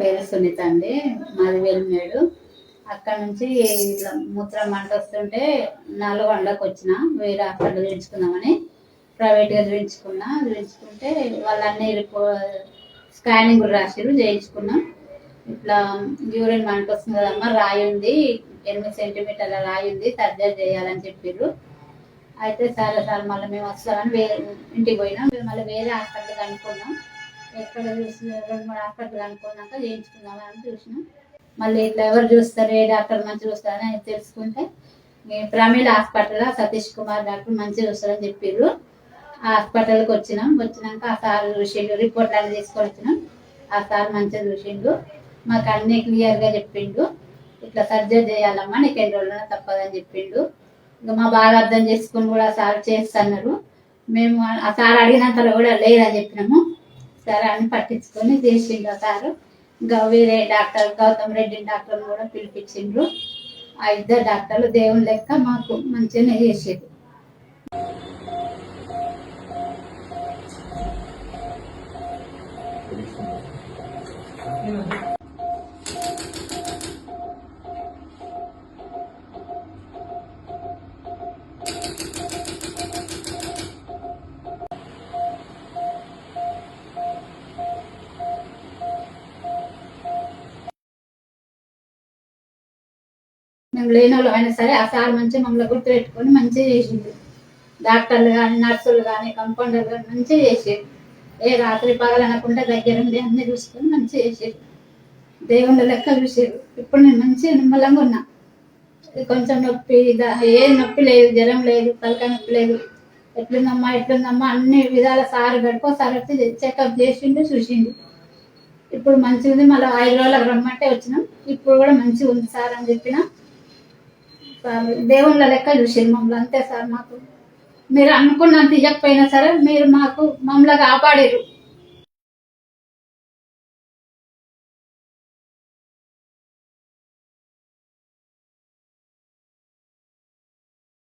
పేరు సునీత అండి. మాది వెల్మేడు. అక్కడ నుంచి ఇట్లా మూత్రం మంట వస్తుంటే నల్గొండకు వచ్చిన వేరే హాస్పిటల్ చూపించుకుందామని ప్రైవేట్గా చూపించుకున్నా. చూపించుకుంటే వాళ్ళన్నీ రిపో స్కానింగ్ కూడా రాసిరు చేయించుకున్నాం. ఇట్లా యూరిన్ మంట వస్తుంది కదమ్మా రాయి ఉంది. ఎనిమిది సెంటీమీటర్ల రాయి ఉంది సర్జరీ చేయాలని చెప్పిర్రు. అయితే సరే సార్ మళ్ళీ మేము వస్తామని వేరే ఇంటికి పోయినాం. మళ్ళీ వేరే హాస్పిటల్ అనుకున్నాం. ఎక్కడ చూసి రెండు మూడు హాస్పిటల్ అనుకున్నాక చేయించుకుందామని చూసినాం. మళ్ళీ ఇట్లా ఎవరు చూస్తారు ఏ డాక్టర్ మంచిగా చూస్తారని తెలుసుకుంటే మీ ప్రమీల హాస్పిటల్ సతీష్ కుమార్ డాక్టర్ మంచిగా చూస్తారని చెప్పిర్రు. ఆ హాస్పిటల్కి వచ్చినాం. వచ్చినాక ఆ సార్ చూసిండు రిపోర్ట్ అలా తీసుకొని వచ్చినాం. ఆ సార్ మంచిగా చూసిండు. మాకు అన్ని క్లియర్గా చెప్పిండు. ఇట్లా సర్జరీ చేయాలమ్మా నీకు ఎన్ని రోజులైనా తప్పదని చెప్పిండు. ఇంకా మా బాగా అర్థం చేసుకుని కూడా సార్ చేస్తున్నారు. మేము ఆ సార్ అడిగినంతలో కూడా లేదని చెప్పినాము. సరే అని పట్టించుకొని చేసిండు ఆ సారు. ఇంకా వేరే డాక్టర్ గౌతమ్ రెడ్డి డాక్టర్ని కూడా పిలిపించిండ్రు. ఆ ఇద్దరు డాక్టర్లు దేవుని లెక్క మాకు మంచిగానే చేసేది. మేము లేని వాళ్ళు అయినా సరే ఆ సార్ మంచిగా మమ్మల్ని గుర్తుపెట్టుకొని మంచిగా చేసిండు. డాక్టర్లు కానీ నర్సులు కానీ కంపౌండర్లు కానీ మంచిగా చేసేది ఏ రాత్రి పగలనకుండా దగ్గర దగ్గరుండి అన్ని చూసుకొని మంచిగా చేసేది దేవుళ్ళ లెక్క చూసేది ఇప్పుడు నేను మంచిగా నిమ్మలంగా ఉన్నా. కొంచెం నొప్పి ఏ నొప్పి లేదు జ్వరం లేదు తలకాయ నొప్పి లేదు. ఎట్లుందమ్మా ఎట్లుందమ్మా అన్ని విధాల సార్ గడిపో సార్ వచ్చి చెకప్ చేసిండు చూసిండు. ఇప్పుడు మంచిగా ఉంది మళ్ళీ ఐదు రోజులకు రమ్మంటే వచ్చినాం. ఇప్పుడు కూడా మంచిగా ఉంది సార్ అని చెప్పిన దేవుళ్ళ లెక్క చూసిండు మమ్మల్ని అంతే సార్ మాకు. మీరు అనుకున్నంత ఇవ్వకపోయినా సరే మీరు మాకు మమ్మల్ని కాపాడారు